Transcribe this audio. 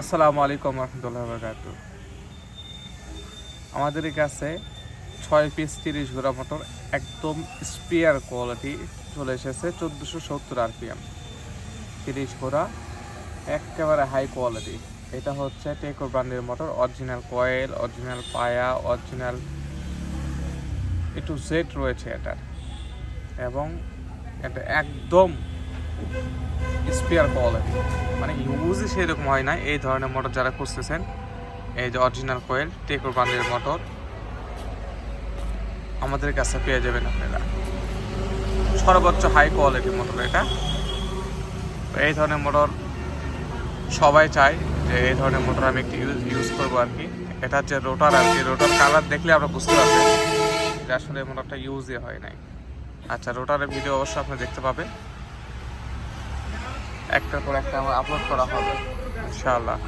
আসসালামু আলাইকুম রহমতুল্লাহ বরকাত আমাদের কাছে ছয় পিস তিরিশ ঘোড়া মোটর, একদম স্পিয়ার কোয়ালিটি চলে এসেছে চোদ্দোশো সত্তর আরপিএম। তিরিশ ঘোড়া, একেবারে হাই কোয়ালিটি। এটা হচ্ছে টেকো ব্র্যান্ডের মোটর, অরিজিনাল কয়েল, অরিজিনাল পায়া, অরিজিনাল একটু জেট রয়েছে এটার। এবং এটা একদম স্পিয়ার কোয়ালিটি মানে ইউজই সেরকম হয় না। এই ধরনের মোটর যারা খুঁজতেছেন, এই যে অরিজিনাল কোয়েল টেকোর বান্ডের মোটর আমাদের কাছে পেয়ে যাবেন আপনারা। সর্বোচ্চ হাই কোয়ালিটির মোটর এটা। এই ধরনের মোটর সবাই চায় যে এই ধরনের মোটর আমি একটু ইউজ ইউজ করব আর কি। এটা যে রোটার আর কি। রোটার কালার দেখলে আমরা বুঝতে পারবেন যে আসলে মোটরটা ইউজই হয় নাই। আচ্ছা রোটারের ভিডিও অবশ্যই আপনি দেখতে পাবেন। একটার পর একটা আপলোড করা হবে। ইনশাআল্লাহ।